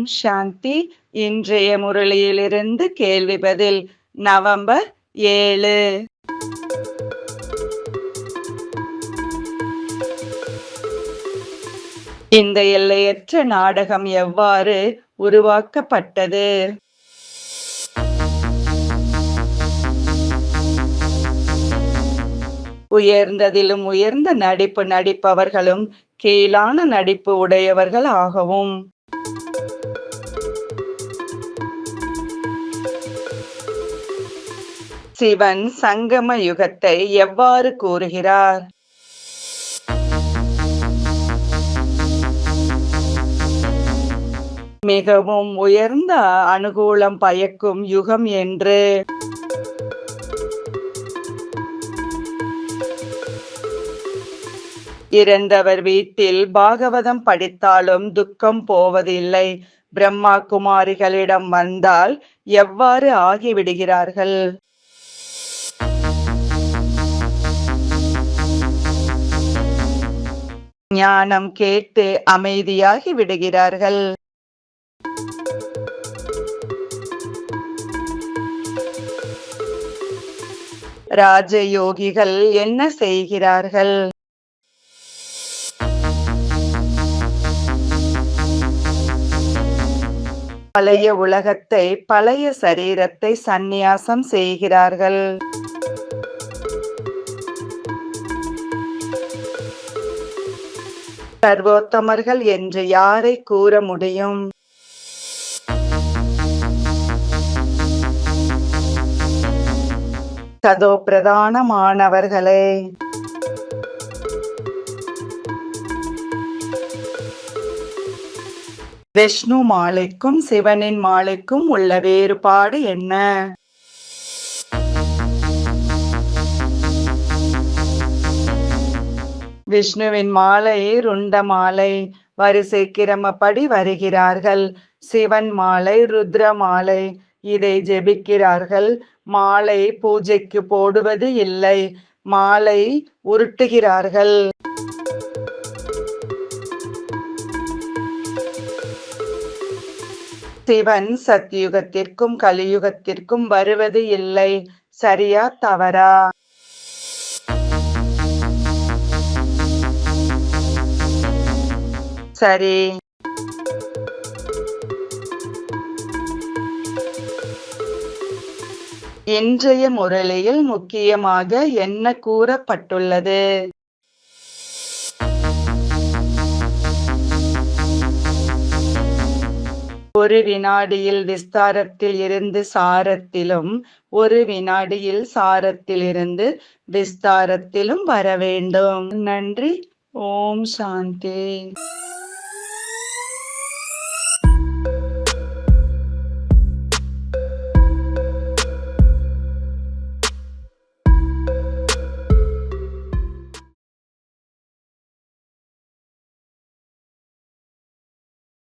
ஓம் சாந்தி. இன்றைய முரளியிலிருந்து கேள்வி பதில் நவம்பர் ஏழு. இந்த எல்லையற்ற நாடகம் எவ்வாறு உருவாக்கப்பட்டது? உயர்ந்ததிலும் உயர்ந்த நடிப்பு நடிப்பவர்களும் கீழான நடிப்பு உடையவர்கள் ஆகவும் சிவன் சங்கம யுகத்தை எவ்வாறு கூறுகிறார்? மிகவும் உயர்ந்த அனுகூலம் பயக்கும் யுகம் என்று. இறந்தவர் வீட்டில் பாகவதம் படித்தாலும் துக்கம் போவதில்லை. பிரம்மா குமாரிகளிடம் வந்தால் எவ்வாறு ஆகிவிடுகிறார்கள்? ஞானம் கேட்டு அமைதியாகி விடுகிறார்கள். ராஜயோகிகள் என்ன செய்கிறார்கள்? பழைய உலகத்தை பழைய சரீரத்தை சந்நியாசம் செய்கிறார்கள். சர்வோத்தமர்கள் என்று யாரை கூற முடியும்? சதோ பிரதானமானவர்களே விஷ்ணு மாலைக்கும் சிவனின் மாலைக்கும் உள்ள வேறுபாடு என்ன? விஷ்ணுவின் மாலை ருண்ட மாலை வரிசை கிரமப்படி வருகிறார்கள். சிவன் மாலை ருத்ர மாலை இதை ஜெபிக்கிறார்கள். மாலை பூஜைக்கு போடுவது இல்லை மாலை உருட்டுகிறார்கள். சிவன் சத்யுகத்திற்கும் கலியுகத்திற்கும் வருவது இல்லை சரியா தவறா? சரி. இன்றைய முரளியில் முக்கியமாக என்ன கூறப்பட்டுள்ளது? ஒரு வினாடியில் விஸ்தாரத்தில் இருந்து சாரத்திலும் ஒரு வினாடியில் சாரத்தில் இருந்து விஸ்தாரத்திலும் வர வேண்டும். நன்றி. ஓம் சாந்தி.